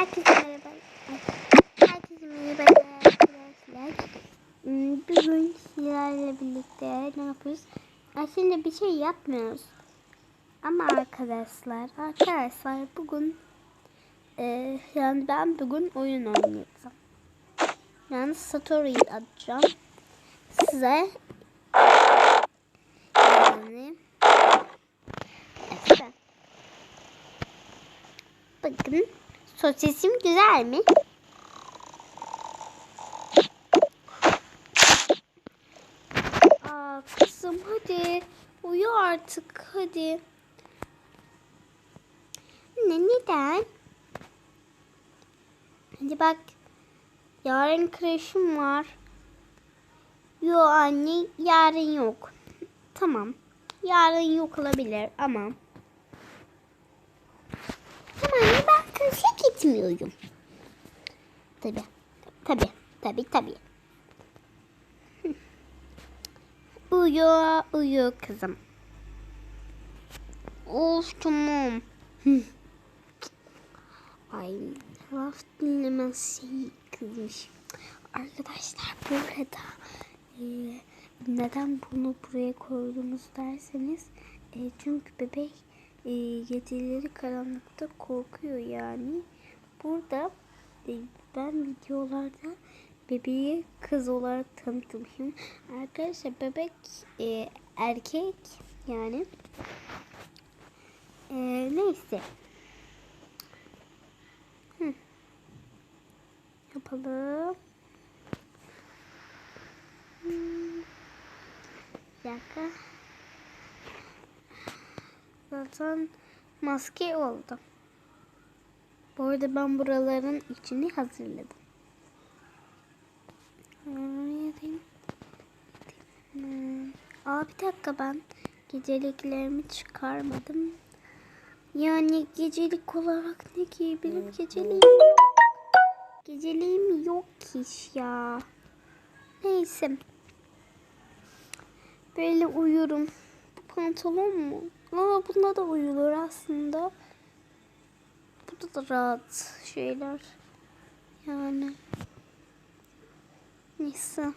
Herkese merhaba. Herkese merhaba arkadaşlar. Hmm, Bugün sizlerle birlikte ne yapıyoruz? Aslında bir şey yapmıyoruz. Ama arkadaşlar, arkadaşlar bugün e, yani ben bugün oyun oynayacağım. Yani story atacağım. Size yani. Bakın sosisim güzel mi? Aa kızım hadi uyu artık hadi. Ne neden? Hadi bak yarın kreşim var. Yo anne yarın yok. Tamam. Yarın yok olabilir ama. Tamam ben kreşe gitmiyorum. Tabi. Tabi. Tabi tabi. Uyu uyu kızım. Of tamam. Ay laf dinlemesi kızmış. Arkadaşlar bu arada e, neden bunu buraya koydunuz derseniz e, çünkü bebek e, geceleri karanlıkta korkuyor yani. Burada e, ben videolarda bebeği kız olarak tanıtmışım. Arkadaşlar bebek e, erkek yani. E, neyse. Hı. Yapalım. Hmm. Bir. Zaten maske oldu. Bu arada ben buraların içini hazırladım. Aa bir dakika ben geceliklerimi çıkarmadım. Yani gecelik olarak ne giyebilirim? Geceliğim. Geceliğim yok ki ya. Neyse. Böyle uyurum. Pantolon mu? Aa bunda da uyulur aslında. Burada da rahat şeyler. Yani. Neyse.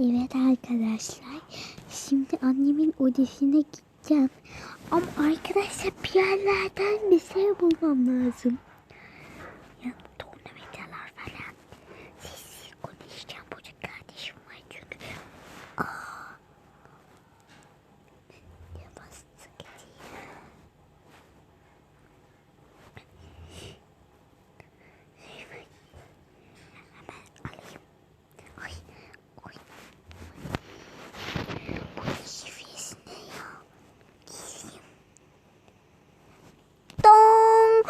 Evet arkadaşlar. Şimdi annemin odasına gideceğim. Ama arkadaşlar bir yerlerden bir şey bulmam lazım. Ya tornavidalar falan. Sessiz konuşacağım. Çocuk kardeşim var çünkü. Aa. Yavaş sıkıntı. Hemen alayım. Ay, oy. Bu şifresi ne ya? Gizliyim. Dong!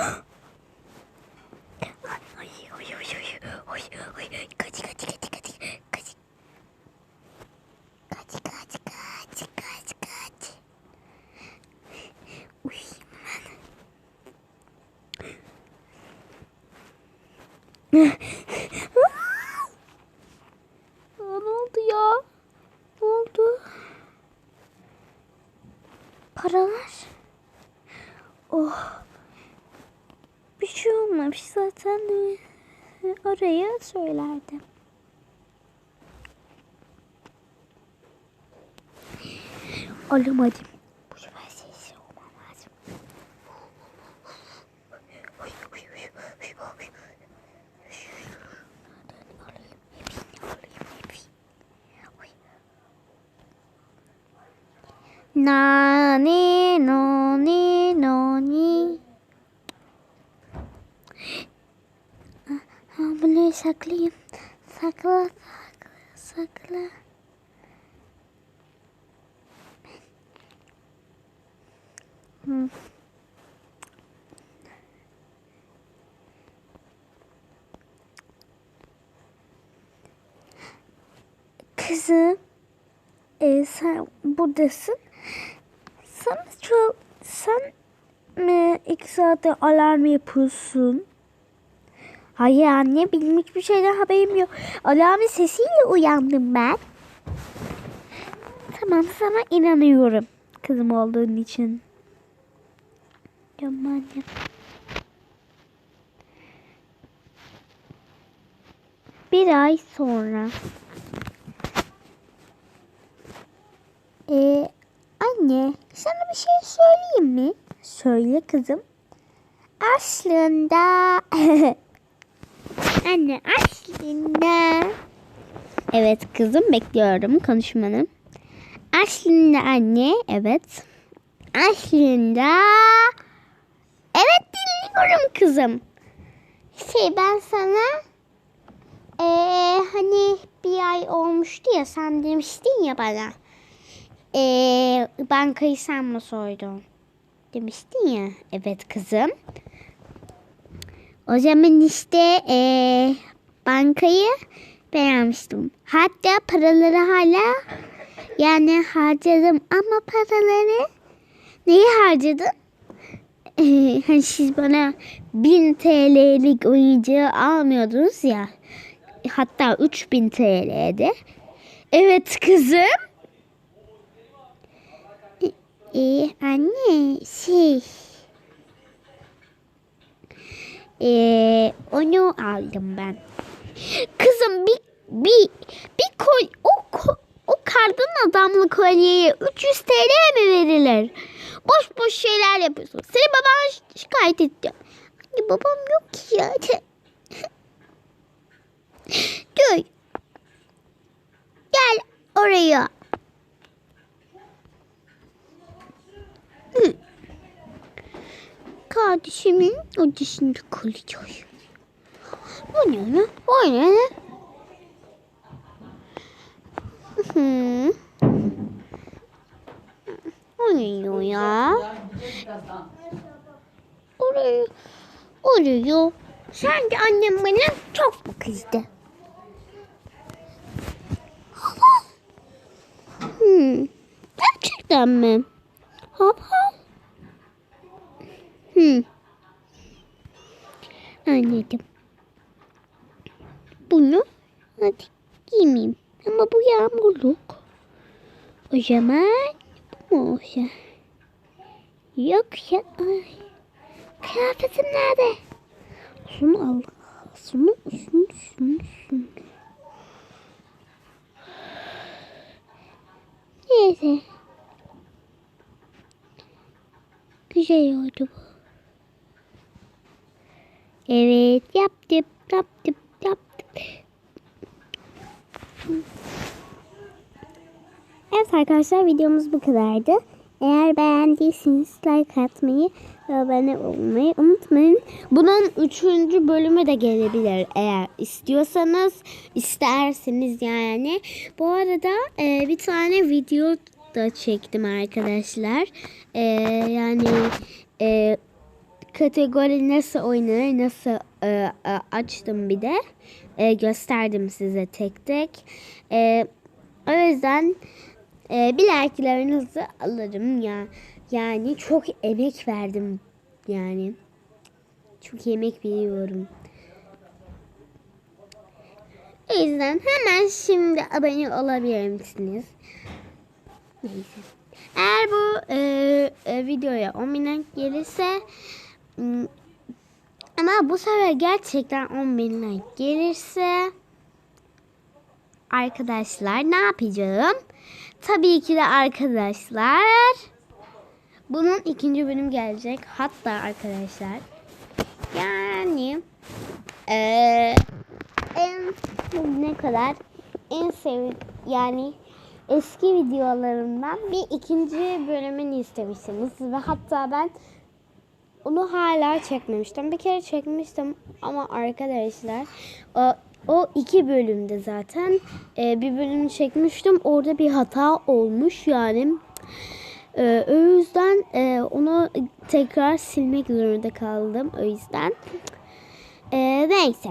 Ay, ay, ay, ay, ay, ay, ay, kaç, kaç, kaç, kaç, kaç. Kaç, kaç, kaç, kaç, kaç. Uyuyayım ben. Aa, ne oldu ya? Ne oldu? Paralar. Oh. Bir şey olmamış zaten. e, Oraya söylerdim. Alamadım. Nani, noni, noni. Ha, bunu saklayayım. Sakla, sakla, sakla. Hı. Kızım, e, sen buradasın. Sana çok, sen mi iki saate alarm yapıyorsun? Hayır anne benim hiçbir şeyden haberim yok. Alarmın sesiyle uyandım ben. Tamam sana inanıyorum kızım olduğun için. Tamam anne. Bir ay sonra. Ee, anne sana bir şey söyleyeyim mi? Söyle kızım. Aslında anne aslında Evet kızım bekliyorum konuşmanı. Aslında anne evet. Aslında evet dinliyorum kızım. Şey ben sana eee hani bir ay olmuştu ya sen demiştin ya bana. Eee bankayı sen mi soydun? Demiştin ya. Evet kızım. O zaman işte eee bankayı ben almıştım. Hatta paraları hala yani harcadım ama paraları neyi harcadım? Ee, hani siz bana 1000 TL'lik oyuncağı almıyordunuz ya. Hatta 3000 TL'de. Evet kızım. Ee, anne şey ee, onu aldım ben. Kızım bir bir bir koy o o kardan adamlı kolyeye 300 TL mi verilir? Boş boş şeyler yapıyorsun. Seni babana şi- şikayet edeceğim. Anne babam yok ki ya. Dur. Gel oraya. Hı. Kardeşimin odasında kalacağım. Bu ne lan? Bu ne lan? Hı. O ya? Oraya, oraya. Sanki annem bana çok mu kızdı? Hmm. Gerçekten mi? Hop hop. Hmm. Anladım. Bunu hadi giymeyeyim. Ama bu yağmurluk. O zaman bu mu olsa? Yoksa ay. Kıyafetim nerede? Şunu al. Şunu, şunu, şunu, şunu. Neyse. Güzel oldu bu. Evet yaptım, yaptım, yaptım. Evet arkadaşlar videomuz bu kadardı. Eğer beğendiyseniz like atmayı ve abone olmayı unutmayın. Bunun üçüncü bölümü de gelebilir eğer istiyorsanız, isterseniz yani. Bu arada e, bir tane video da çektim arkadaşlar. E, yani e, kategori nasıl oynanır nasıl e, e, açtım bir de E, gösterdim size tek tek. E, o yüzden e, bir like'larınızı alırım ya. Yani çok emek verdim yani. Çok emek veriyorum. O yüzden hemen şimdi abone olabilir misiniz? Neyse. Eğer bu e, e, videoya 10 bin gelirse bu sefer gerçekten 10 bin like gelirse arkadaşlar ne yapacağım? Tabii ki de arkadaşlar bunun ikinci bölüm gelecek. Hatta arkadaşlar yani eee en ne kadar en sev yani eski videolarımdan bir ikinci bölümünü istemişsiniz ve hatta ben onu hala çekmemiştim. Bir kere çekmiştim ama arkadaşlar o, o iki bölümde zaten e, bir bölümü çekmiştim. Orada bir hata olmuş yani. E, o yüzden e, onu tekrar silmek zorunda kaldım. O yüzden. E, neyse.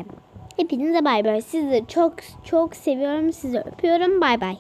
Hepinize bay bay. Sizi çok çok seviyorum. Sizi öpüyorum. Bay bay.